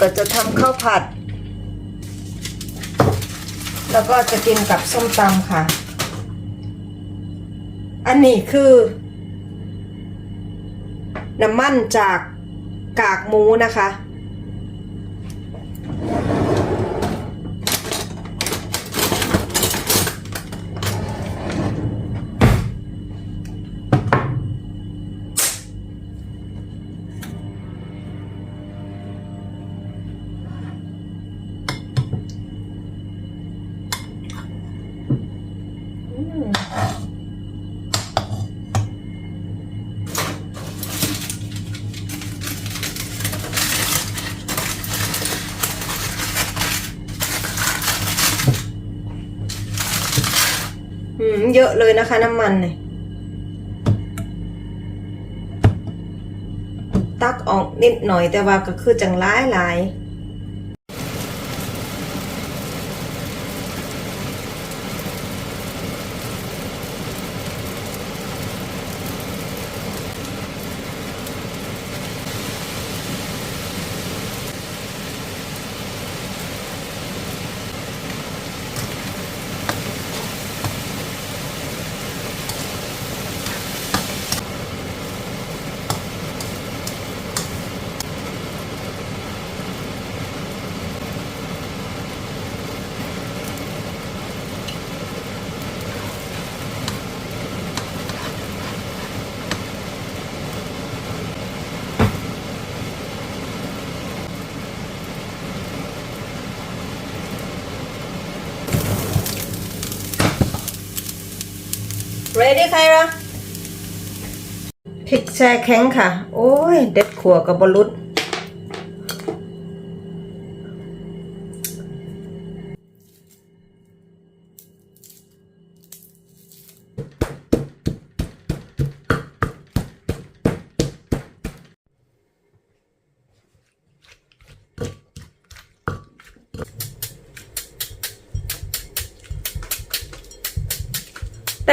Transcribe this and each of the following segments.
ก็จะทำข้าวผัด แล้วก็จะกินกับส้มตำค่ะ อันนี้คือ น้ำมันจากกากหมูนะคะ อืม เยอะเลยนะคะน้ำมันเนี่ยตักออกนิดหน่อยแต่ว่าก็คือจังร้ายหลาย ready ใครละพริกแช่แข็งค่ะ โอ้ย เด็ดขัวกับบรุษ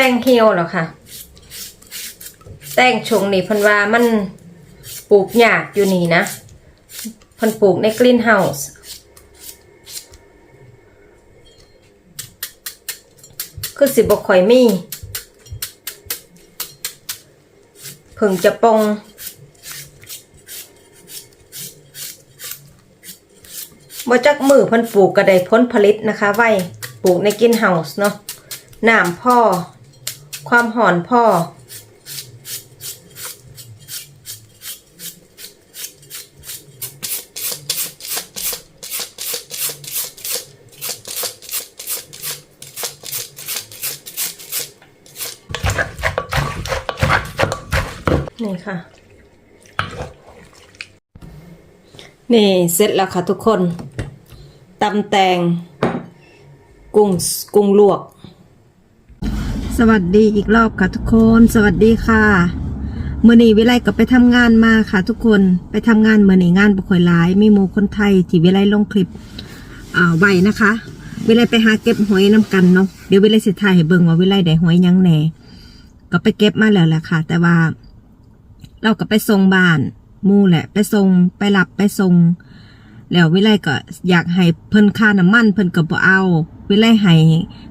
แตงเฮียวหรอคะแตงชงนี่พันว่ามันปลูกยากอยู่นี่นะพันปลูกในกรีนเฮาส์คือสิบกข่อยมีเพิ่งจะปองบ่จักมือพันปลูกกระไดพ้นผลิตนะคะ ไว้ปลูกในกรีนเฮาส์เนาะน้ำพ่อ ความหอนพ่อนี่ค่ะ นี่เสร็จแล้วค่ะทุกคนตำแตงกุ้งกุ้งลวก สวัสดีอีกรอบค่ะทุกคน สวัสดีค่ะเมื่อนี้วิไลก็ไปทำงานมาค่ะ ทุกคนไปทำงานเมื่อนี้งานบุคคลหลายมีหมูคนไทยที่วิไลลงคลิปอ่าไว้นะคะวิไลไปหาเก็บหอยน้ำกันเนาะเดี๋ยววิไลสิถ่ายให้เบิ่งว่าวิไลได้หอยยังแหน่ก็ไปเก็บมาแล้วแหละค่ะ แต่ว่า เราก็ไปส่งบ้านมู่แหละ ไปส่งไปรับไปส่งแล้ววิไลก็อยากให้เพิ่นค่าน้ำมันเพิ่นก็บ่เอา วิไลให้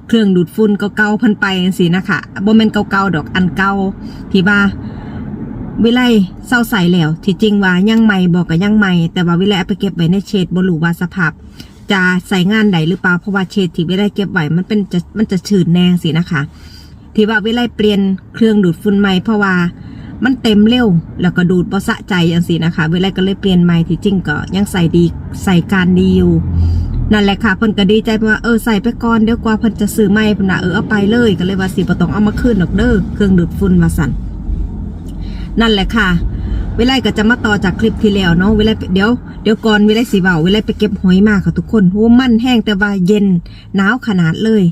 เครื่องดูดฝุ่นเก่าๆพิ่นไปจังซี่นะคะบ่แม่นเก่าๆดอกอันเก่าที่ว่าวิไลเศร้าใส่แล้ว ที่จริงว่ายังใหม่บอกก็ยังใหม่แต่ว่าวิไลเอาไปเก็บไว้ในเชดบรูวาสภาพจะใส่งานใดหรือเปล่าเพราะว่าเชดที่วิไลเก็บไว้มันเป็นจะมันจะชื้นแน่สินะคะ ที่ว่าวิไลเปลี่ยนเครื่องดูดฝุ่นใหม่เพราะว่ามันเต็มเร็วแล้วก็ดูดบ่สะใจอย่างสินะคะเวลก็เลยเปลี่ยนใหม่ที่จริงก็ยังใส่ดีใส่การดีอยู่ นั่นแหละค่ะเพิ่นก็ดีใจเพราะว่าเออใส่ไปก่อนเดี๋ยวกว่าเพิ่นจะซื้อใหม่เพิ่นน่ะเออเอาไปเลยก็เลยว่าสิบ่ต้องเอามาคืนดอกเด้อเครื่องดูดฝุ่นว่าสั่นนั่นแหละค่ะเวลาก็จะมาต่อจากคลิปที่แล้วเนาะเวลาเดี๋ยวเดี๋ยวก่อนเวลาสิเว้าเวลาไปเก็บหอยมาค่ะทุกคนโหมันแห้งแต่ว่าเย็นหนาวขนาดเลย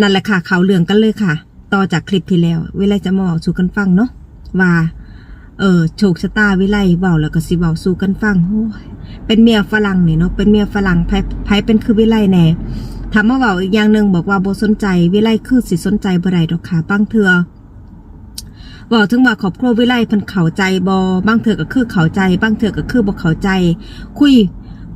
นั่นแหละค่ะเขาวเรื่องกันเลยค่ะ ต่อจากคลิปที่แล้วเวลาจะมาบอกสู่กันฟังเนาะว่า เออโชคชะตาวิไลเว้าแล้วก็สิเว้าสู่กันฟังโอ้ยเป็นเมียฝรั่งนี่เนาะเป็นเมียฝรั่งไผไผเป็นคือวิไลแน่ถามมาเว้าอีกอย่างหนึ่งบอกว่าโบสนใจวิไลคือสิสนใจบ่ได้ดอกค่ะบางเทื่อเว้าถึงว่าครอบครัววิไลพิ่นเข้าใจบ่บางเทื่อก็คือเข้าใจ บางเทื่อก็คือบ่เข้าใจ คุย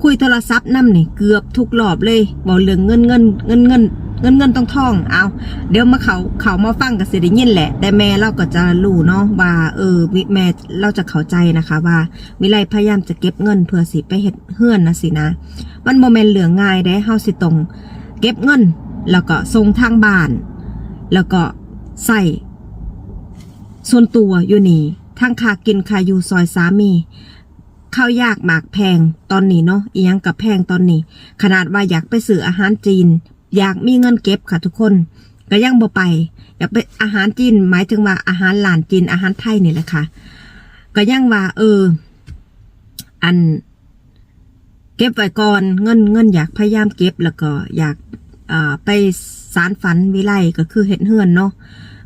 คุยโทรศัพท์นํนี่เกือบทุกรอบเลยบอกเรื่องเงินเงินเงินเงิน เงินเงินต้องท่องเอาเดี๋ยวมาเขาเขามาฟังก็สิได้ยินแหละ แต่แม่เราก็จะรู้เนาะว่าเออวิแม่เราจะเข้าใจนะคะ ว่าวิไลพยายามจะเก็บเงินเพื่อสิไปเฮ็ดเฮือนนะสินะ มันโมเมนต์เหลืองง่ายได้เฮาสิตรง เก็บเงิน แล้วก็ส่งทางบ้าน แล้วก็ใส่ส่วนตัวอยู่นี่ทั้งค่ากินค่าอยู่ซอยสามีข้าวยากหมากแพงตอนนี้เนาะอียังกับแพงตอนนี้ ขนาดว่าอยากไปซื้ออาหารจีน อยากมีเงินเก็บค่ะทุกคน ก็ยังบ่ไป อยากไปอาหารจีนหมายถึงว่าอาหารหลานจีนอาหารไทยนี่แหละค่ะ ก็ยังว่า เออ อัน เก็บไว้ก่อนเงินเงินอยากพยายามเก็บแล้วก็อยากอ่าไปสารฝันวิไลก็คือเห็ดเฮือนเนาะ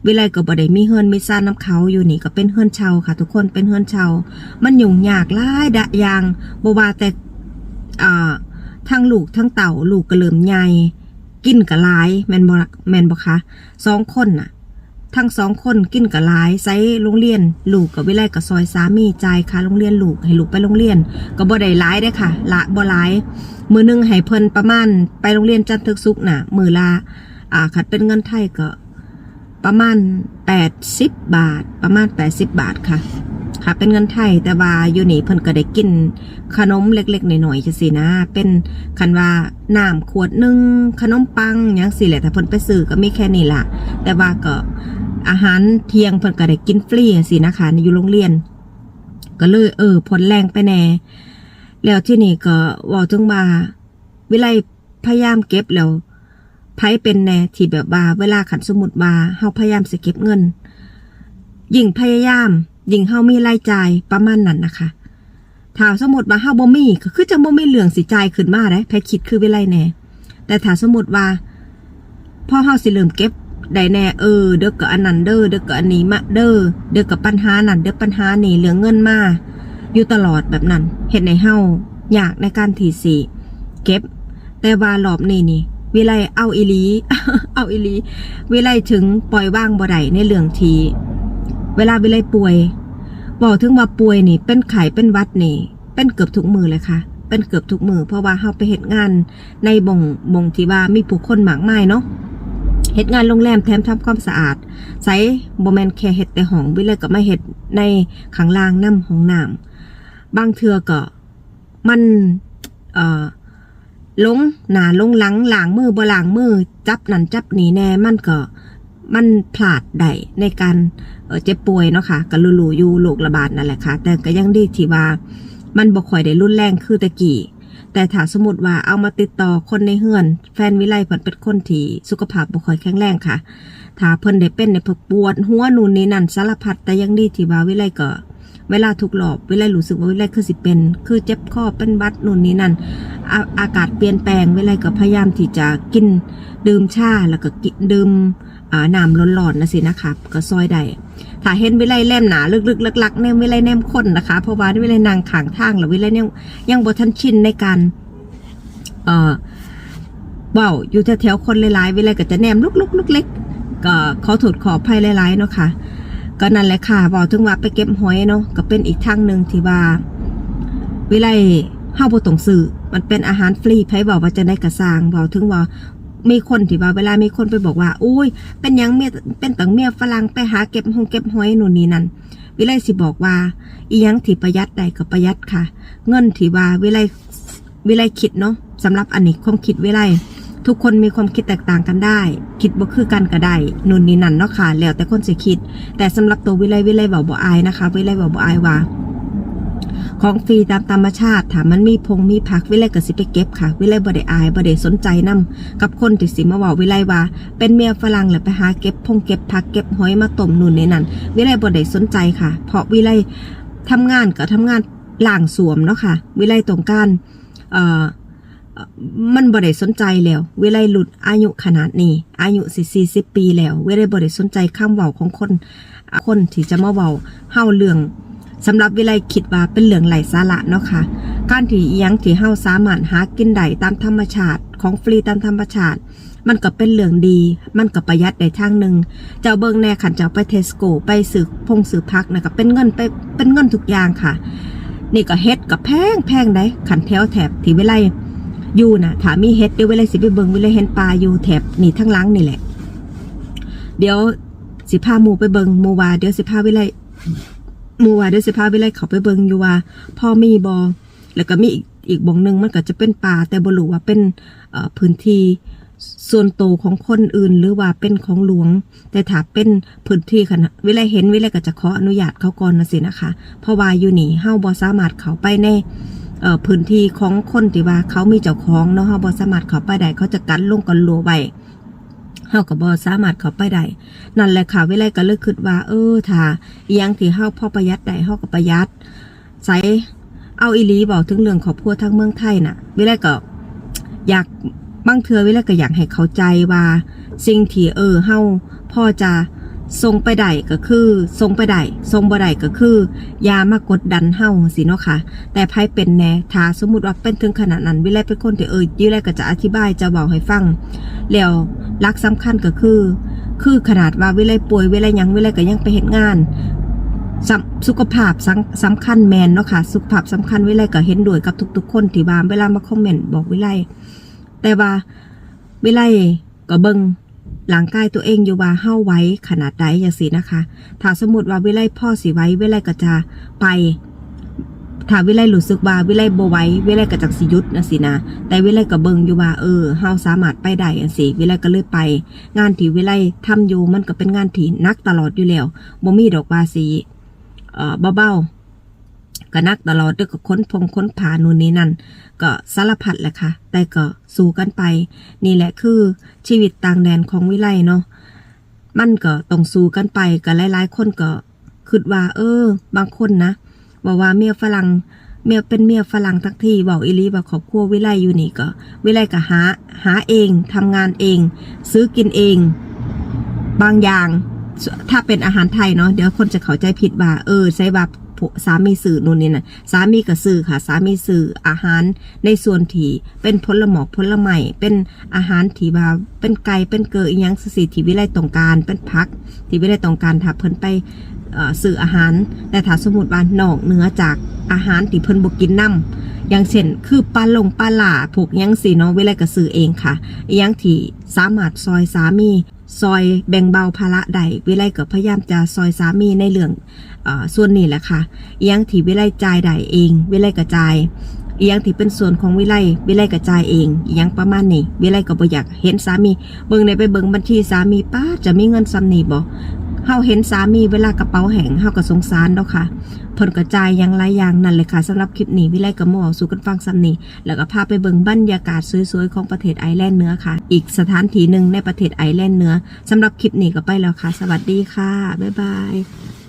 วิไลก็บ่ได้มีเฮือนมีซ่านน้ำเขาอยู่นี่ก็เป็นเฮือนเช่าค่ะ ทุกคนเป็นเฮือนเช่ามันยุ่งยากหลายดะยางบ่ว่าแต่อ่าทั้งลูกทั้งเต่าลูกก็เริ่มใหญ่ กินก็หลายแมนบ่แมนบ่คะสองคนน่ะ ทั้งสองคนกินกับลายไซโรงเรียนลูกกับวิไลกับซอยสามีจ่ายค่าโรงเรียนลูกให้ลูกไปโรงเรียน ก็บ่ได้ลายได้ค่ะ ละบ่หลาย มือหนึงให้เพิ่นประมาณไปโรงเรียนจันทร์ถึกสุกร์น่ะ มือละอ่าคัดเป็นเงินไทยก็ประมาณ 80 บาท ประมาณ 80 บาทค่ะ ค่ะเป็นเงินไทยแต่ว่าอยู่นี่เพิ่นก็ได้กิน ขนมเล็กๆหน่อยๆจังซี่นะ เป็นคันว่าน้ำขวดหนึงขนมปังหยังสิแหละถ้าเพิ่นไปซื้อก็มีแค่นี้ล่ะ แต่ว่าก็อาหารเที่ยงเพิ่นก็ได้กินฟรีสินะคะในอยู่โรงเรียน ก็เลยเออผลแรงไปแน่ แล้วที่นี่ก็ว่าถึงว่าวิไลพยายามเก็บแล้วไผเป็นแน่ที่แบบว่าเวลาขันสมุดว่าเฮาพยายามสิเก็บเงินยิ่งพยายาม ยิงเฮามีรายจ่ายประมาณนั้นนะคะถ้าสมมติว่าเฮาบ่มีก็คือจะบ่มีเรื่องสิจ่ายขึ้นมาได้ไผคิดคือวิไลแน่แต่ถ้าสมมติว่าพอเฮาสิเริ่มเก็บได้แน่เออเด้อกับอันนั้นเด้อเด้อกับอันนี้มาเด้อเด้อกับปัญหานั้นเด้อปัญหานี่เหลืองเงินมาอยู่ตลอดแบบนั้นเห็นในเฮาอยากในการทีสีเก็บ แต่ว่ารอบนี้นี่วิไลเอาอีลีเอาอีลีวิไลถึงปล่อยว่างบ่ได้ในเรื่องทีเวลาวิไลป่วย บอกถึงว่าป่วยนี่ เป็นไข้เป็นวัดนี่ เป็นเกือบทุกมือเลยค่ะ เป็นเกือบทุกมือเพราะว่าเฮาไปเฮ็ดงาน ในบ่งบ่งที่ว่ามีผู้คนหมากไมายเนาะเฮ็ดงานโรงแรมแถมทำความสะอาดใส่บแมนแค่เฮ็ดแต่ห้องวิไลยก็มาเฮ็ดในข้างล่างน้ำห้องน้ำบางเทือก็มันเอ่อลงหนาลงหลังหลางมือบ่หลางมือจับนั่นจับนี่แน่มันก็ มันพลาดได้ในการเจ็บป่วยเนาะค่ะก็รู้ๆอยู่โรคระบาดนั่นแหละค่ะ แต่ก็ยังดีที่ว่ามันบ่ค่อยได้รุนแรงคือแตะกี้แต่ถ้าสมมติว่าเอามาติดต่อคนในเฮือน แฟนวิไลเพิ่นเป็นคนที่สุขภาพบ่ค่อยแข็งแรงค่ะ ถ้าเพิ่นได้เป็นในพิ่นปวด หัวนู่นนี่นั่นสารพัดแต่ยังดีที่ว่าวิไลก็ เวลาถูกหลอบเวลรู้สึกว่าเวลคือสิเป็น คือเจ็บคอเป็นบัดนู่นนี่นั่นอาอากาศเปลี่ยนแปลงเวลก็พยายามที่จะกินดื่มชาแล้วก็กินดื่ม น้ำร้อนๆนะสินะคะก็ซอยได้ถ้าเห็นวิไลแลมหนาลึกๆลักๆแนมวิไลแนมข้นนะคะ เพราะว่าวิไลนางขางทางแล้ววิไลเนี่ยยังบทันชินในการ เอ่อเว้าอยู่แถวๆคนหลายๆวิไลก็จะแนมลุกๆเล็กๆก็ขอโทษขอภัยหลายๆเนาะค่ะก็นั่นแหละค่ะบอกถึงว่าไปเก็บหอยเนาะก็เป็นอีกทางหนึ่งที่ว่า วิไลเฮาบ่ต้องซื้อมันเป็นอาหารฟรีไผบอกว่าจะได้กระสร้างบอกถึงว่า มีคนที่ว่าเวลามีคนไปบอกว่าอุ้ย เป็นยังเมียเป็นตังเมียฝรั่งไปหาเก็บหงเก็บหอยนู่นนี่นั่นวิไลสิบอกว่า อีหยังที่ประหยัดได้ก็ประหยัดค่ะ เงินที่ว่าวิไลวิไลคิดเนาะสำหรับอันนี้ความคิดวิไลทุกคนมีความคิดแตกต่างกันได้ คิดบ่คือกันก็ได้นู่นนี่นั่นเนาะค่ะแล้วแต่คนสิคิด แต่สำหรับตัววิไลวิไลบอกบ่อายนะคะ วิไลบอกบ่อายว่า ของฟรีตามธรรมชาติถามมันมีพงมีผักวิไลก็สิไปเก็บค่ะ วิไลบ่ได้อายบ่ได้สนใจนํกับคนที่สิมาบอกวิไลว่า เป็นเมียฝรั่งแล้วไปหาเก็บพงเก็บผักเก็บหอยมาต้มนู่นนี่นั่นวิไลบ่ได้สนใจค่ะ เพราะวิไลทำงานก็ทำงานล่างสวมเนาะค่ะ วิไลต้องการเอ่อมันบ่ได้สนใจแล้ว เวลาหลุดอายุขนาดนี้ อายุสิสี่สิบปีแล้ว เวลาบ่ได้สนใจคำเว้าของคน คนที่จะมาเว้าเฮาเรื่อง สำหรับเวลคิดว่าเป็นเรื่องไร้สาระเนาะค่ะ การที่อิหยังที่เฮาสามารถหากินได้ตามธรรมชาติ ของฟรีตามธรรมชาติ มันก็เป็นเรื่องดี มันก็ประหยัดได้ทางหนึ่งเจ้าเบิงแน่ขันเจ้าไปเทสโก้ไปซื้อพงซื้อพักนะก็เป็นเงินไปเป็นเงินทุกอย่างค่ะ นี่ก็เฮ็ดกับแพงแพงได้ขันแถวแถบที่วิไลอยู่น่ะถามีเฮ็ดเดี๋ยววิไลสิไปเบิงวิไลเห็นปลาอยู่แถบนี่ทั้งหลังนี่แหละ เดี๋ยวสิพาหมูไปเบิงหมูว่าเดี๋ยวสิพาวิไล มูว่าเดี๋ยวสิพาวิไลเขาไปเบิงอยู่ว่าพ่อมีบอแล้วก็มีอีกอีกบงหนึ่งมันก็จะเป็นป่าแต่บ่รู้ว่าเป็นพื้นที่ส่วนโตวของคนอื่นหรือว่าเป็นของหลวง แต่ถ้าเป็นพื้นที่ขนาดวิไลเห็นวิไลก็จะขออนุญาตเขาก่อนนะสินะคะ เพราะว่าอยู่นี่เฮาบ่สามารถเขาไปในเอ่อพื้นที่ของคนที่ว่าเขามีเจ้าของเนาะเฮาบ่สามารถเขาไปได้เขาจะกันลงกันลัวไว้ เฮาก็บ่สามารถเข้าไปได้นั่นแหละค่ะวิไลก็เลยคิดว่า เออถ้าอียังที่เฮาพอประหยัดได้เฮาก็ประหยัดใส่เอาอีลีบอกถึงเรื่องขอบพัวทั้งเมืองไทยน่ะวิไลก็อยากบางเทือวิไลก็อยากให้เข้าใจว่า สิ่งที่เออเฮาพ่อจะ ทรงไปได้ก็คือทรงไปได้ทรงบ่ได้ก็คือ ยามากดดันเฮาสิเนาะค่ะ แต่ไพ่เป็นแน่ถ้าสมมุติว่าเป็นถึงขนาดนั้นวิไลเป็นคนที่เออวิไลก็จะอธิบายจะบอกให้ฟัง แล้วลักสำคัญก็คือ คือขนาดว่าวิไลป่วยวิไลยังวิไลก็ยังไปเฮ็ดงานส,สุขภาพสังสำคัญแมนเนาะค่ะ สุขภาพสำคัญวิไลก็เห็นด้วยกับทุกๆ คนที่ว่าเวลามาคอมเมนต์บอกวิไลแต่ว่าวิไลก็เบิง หลังกายตัวเองอยู่ว่าเฮ้าไว้ขนาดใดอย่างสินะคะ ถ้าสมมติว่าวิไลพ่อสิไว้วิไลก็จะไปถ้าวิไลรู้สึกว่าวิไลบ่ไว้วิไลก็จักสิยุดนะสินะแต่วิไลก็เบิงอยู่ว่าเออเฮาสามารถไปได้จังซี่วิไลก็เลยไป งานที่วิไลทำอยู่มันก็เป็นงานที่นักตลอดอยู่แล้วบ่มีดอกว่าสิเอ่อเบาๆ ก็นักตลอดด้วยก็ค้นพงค้นผานู่นนี่นั่น ก็สารพัดแหละค่ะ แต่ก็สู้กันไป นี่แหละคือชีวิตต่างแดนของวิไลเนาะ มันก็ต้องสู้กันไปกับหลายๆ คนก็คิดว่า เออ บางคนนะบอกว่าเมียฝรั่งเมียเป็นเมียฝรั่งทั้งทีบอกอีหลีว่าครอบครัววิไลอยู่นี่ก็ วิไลก็หา หาเองทำงานเอง ซื้อกินเอง บางอย่างถ้าเป็นอาหารไทยเนาะเดี๋ยวคนจะเข้าใจผิดว่า เออใช่ว่า สามีสื่อนู่นนี่นะสามีก็สื่อค่ะ สามีสื่ออาหารในส่วนที่เป็นผลหมอกผลไม้เป็นอาหารที่ว่าเป็นไก่เป็นเกลืออีหยังสิที่วิไลต้องการเป็นพักที่วิไลต้องการถ้าเพิ่นไปสื่ออาหารแต่ถ้าสมมติว่านอกเนื้อจากอาหารที่เพิ่นบ่กินนํอย่างเช่น คือปลาลงปลาหล่าพวกยังสีเนาะวิไลก็ซื้อเองค่ะอีหยังที่สามารถซอยสามี ซอยแบ่งเบาภาระได้วิไลก็พยายามจะซอยสามีในเรื่องอส่วนนี้แหละค่ะอียังที่วิไลจ่ายได้เอง วิไลก็จ่ายอียังที่เป็นส่วนของวิไลวิไลก็จ่ายเองอียังประมาณนี้วิไลก็บ่อยากเห็นสามี เบิ่งในไปเบิ่งบัญชีสามีป้าจะมีเงินซำนี้บ่เฮาเห็นสามีเวลากระเป๋าแห้งเฮาก็สงสารเนาะค่ะ เพิ่นกระจายอย่างหลายอย่างนั่นเลยค่ะสำหรับคลิปนี้วิไลกับหมอสู่กันฟังซ้ำนี่แล้วก็พาไปเบิ่งบรรยากาศสวยๆของประเทศไอร์แลนด์เหนือค่ะ อีกสถานที่หนึ่งในประเทศไอร์แลนด์เหนือสำหรับคลิปนี้ก็ไปแล้วค่ะ สวัสดีค่ะบ๊ายบาย